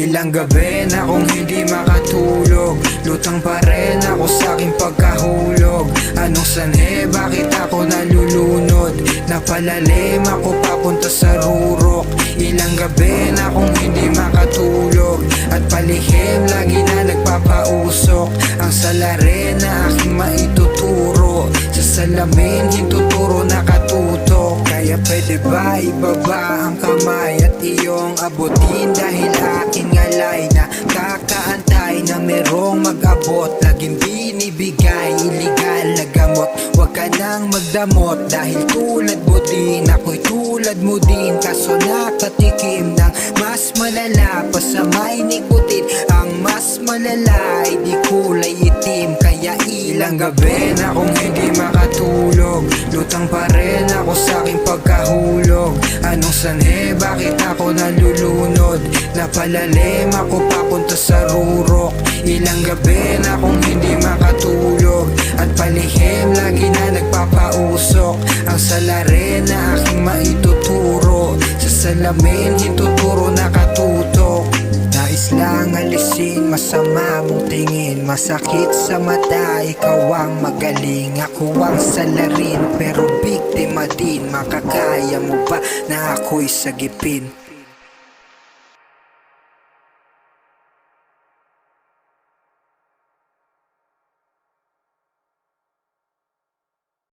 Ilang gabi na kung hindi makatulog. Lutang pa rin ako sa aking pagkahulog. Anong sanhe, bakit ako nalulunod? Napalalim ako papunta sa rurok. Ilang gabi na kung hindi makatulog. At palihim, lagi na nagpapausok Ang salare na aking maitutulog. Sa salamin hintuturo nakatutok Kaya pwede ba ibaba ang kamay At iyong abutin? Dahil akin ngalay na kakaantay Na merong mag-abot. Laging binibigay illegal na gamot. Huwag ka nang magdamot Dahil tulad mo din Ako'y tulad mo din. Kaso nakatikim ng mas malala Pa sa may nikotin Ang mas malala ay ilang gabi na kung hindi makatulog. Lutang pa rin ako sa aking pagkahulog. Anong sanhe, bakit ako nalulunod? Napalalim ako papunta sa rurok. Ilang gabi na kung hindi makatulog. At palihim lagi na nagpapausok. Ang salarin na aking maituturo. Sa salamin hintuturo masama mong tingin. Masakit sa mata, ikaw ang magaling. Ako ang salarin pero biktima din. Makakaya mo ba na ako'y sagipin?